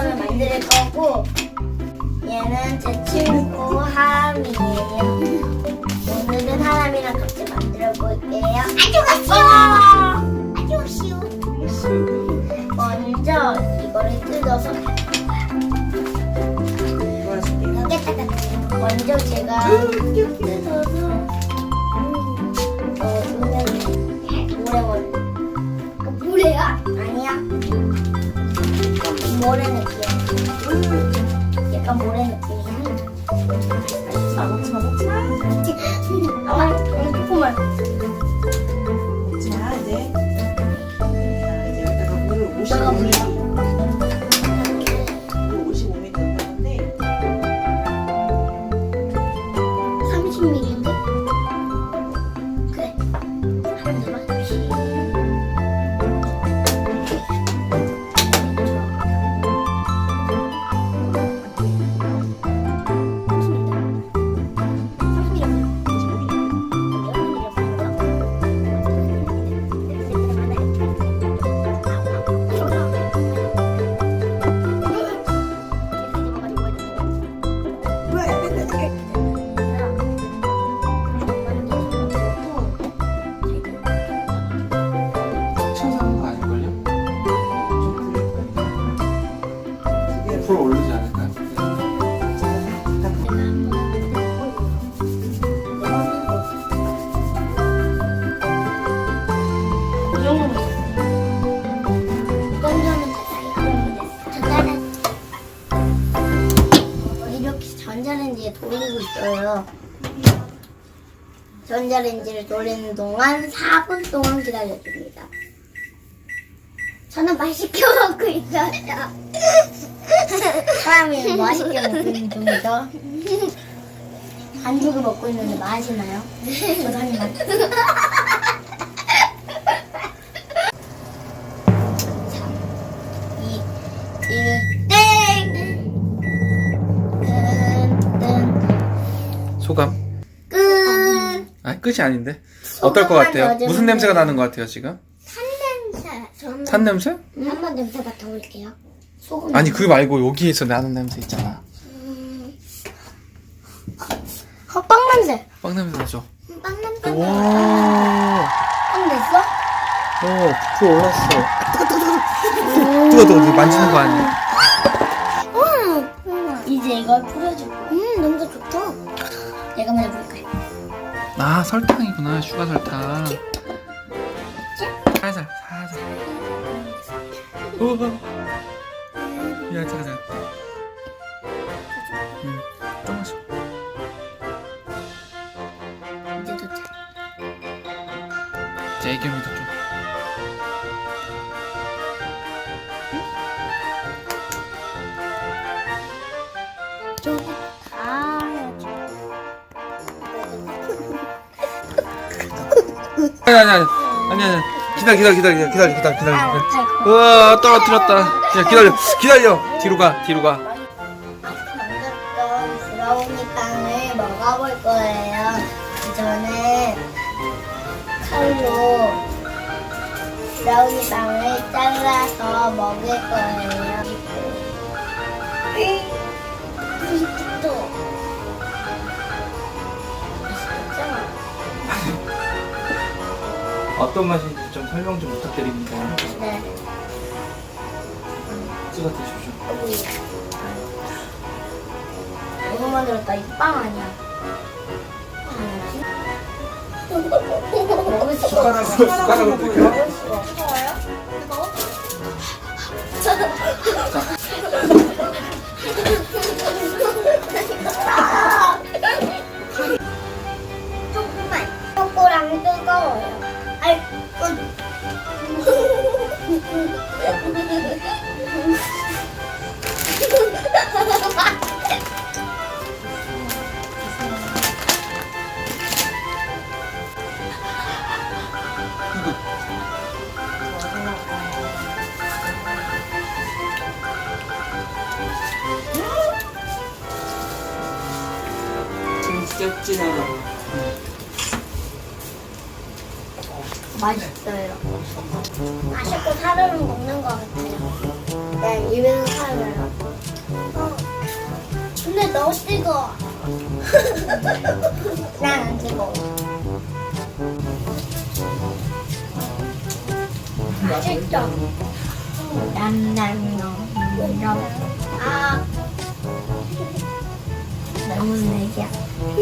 영상을 만들 거고 얘는 제 친구 하람이에요. 오늘은 하람이랑 같이 만들어 볼게요. 아주 쉬워. 아주 쉬워. 먼저 이거를 뜯어서 여기다가 먼저 제가 음, 모래 느낌. 약간 모래 느낌이야. 아, 먹지 마, 먹지 마. 아, 조금만. 먹지 마, 이제. 자, 이제 여기다가 물을 55ml. 천사는 거 아닐걸요? 풀 오르지 않 있어요. 전자레인지를 돌리는 동안 4분 동안 기다려줍니다. 저는 맛있게 먹고 있어요. 사람이 맛있게 먹고 있는 중이죠. 반죽을 먹고 있는데 맛있나요? 저도 한 입만. 끝. 아 끝이 아닌데? 어떨 것 같아요? 무슨 냄새가 나는 것 같아요 지금? 냄새. 저는 탄 냄새? 한번 냄새 맡아볼게요. 소금. 아니 그 말고 여기에서 나는 냄새 있잖아. 헛빵 냄새. 빵 냄새 나죠? 빵 냄새. 오, 빵 됐어? 오, 불 올랐어. 뜨거, 뜨거, 뜨거, 만지는 거 아니야? 응. 이제 이걸 뿌려줄 거야. 음, 냄새 좋다. 내가 먼저 볼까요? 아 설탕이구나, 슈가 설탕. 살살, 살살. 우와. 야, 잠깐, 잠깐. 음, 좀 마셔. 이제 도착. 제 애견이도 좀. 좀 아니, 아니, 아니, 아니, 아니. 기다려, 기다려, 기다려, 기다려, 기다려, 기다려. 아, 기다려. 잘 우와, 떨어뜨렸다. 그냥 기다려, 기다려. 뒤로 가, 뒤로 가. 만들었던 브라우니 빵을 먹어볼 거예요. 저는 칼로 브라우니 빵을 잘라서 먹을 거예요. 어떤 맛인지 좀 설명 좀 부탁드립니다. 네. 찍어 드십시오. 여기. 이거 만들었다. 이거 빵 아니야. 빵. 숟가락으로, 숟가락으로 수가 없어요. 진짜 진하다. 맛있어요. 맛있고 사료를 먹는 것 같아요. 네, 입에서 살아요. 어. 근데 너무 뜨거워. 난안 뜨거워. 맛있다. 남남너 아 너무 내기야.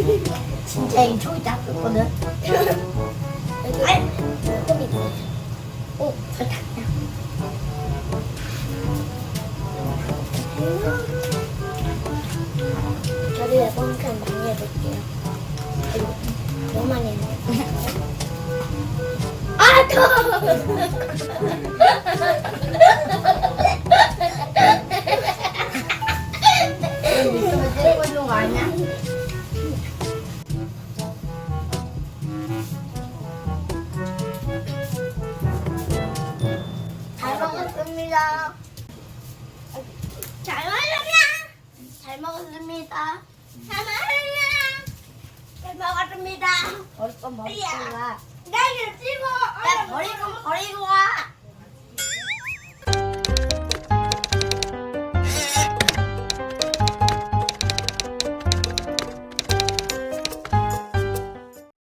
진짜 이 저기 잡혔거든. 아이, 조금 있네. 오, 좋다. 저도 이번엔 많이 해볼게요. 너무 많이 했네. 아, 더! 잘 먹었습니다. 잘 먹었습니다. 잘 먹었습니다. 잘 먹었습니다. 잘 먹었습니다. 벌써 먹었구나. 나 이거 찍어. 나